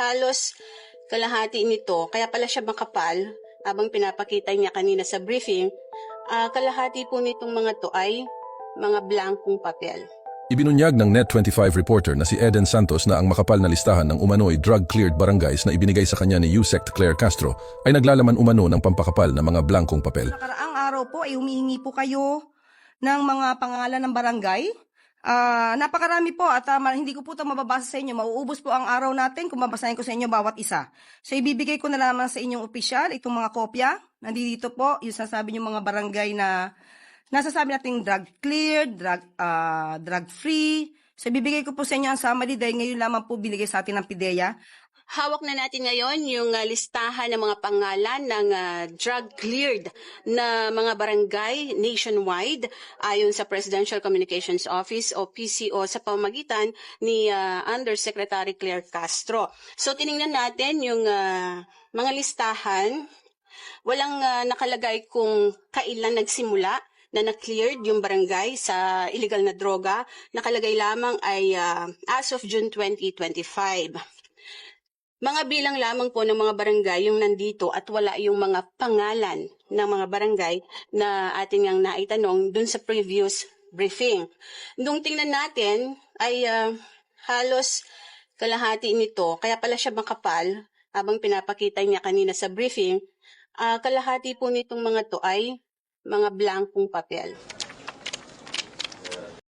halos kalahati nito, kaya pala siya makapal, habang pinapakita niya kanina sa briefing, ah, kalahati po nitong mga to ay mga blankong papel. Ibinunyag ng Net25 reporter na si Eden Santos na ang makapal na listahan ng umano'y drug-cleared barangays na ibinigay sa kanya ni USEC Claire Castro ay naglalaman umano ng pampakapal na mga blankong papel. Nakaraang araw po ay humihingi po kayo ng mga pangalan ng barangay. Ah, napakarami po at ah, hindi ko po ito mababasa sa inyo. Mauubos po ang araw natin kung babasahin ko sa inyo bawat isa. So ibibigay ko na lamang sa inyong opisyal itong mga kopya. Nandito po yung sasabi yung mga barangay na nasasabi natin drug cleared, drug, ah, drug free. So ibibigay ko po sa inyo ang summary dahil ngayon lamang po binigay sa atin ng PIDEA. Hawak na natin ngayon yung ah, listahan ng mga pangalan ng ah, drug-cleared na mga barangay nationwide ayon sa Presidential Communications Office o PCO sa pamagitan ni ah, Undersecretary Claire Castro. So tiningnan natin yung ah, mga listahan. Walang ah, nakalagay kung kailan nagsimula na na-cleared yung barangay sa illegal na droga. Nakalagay lamang ay ah, as of June 2025. Mga bilang lamang po ng mga barangay yung nandito at wala yung mga pangalan ng mga barangay na ating ang naitanong dun sa previous briefing. Nung tingnan natin ay ah, halos kalahati nito, kaya pala siya makapal habang pinapakita niya kanina sa briefing, ah, kalahati po nitong mga to ay mga blankong papel.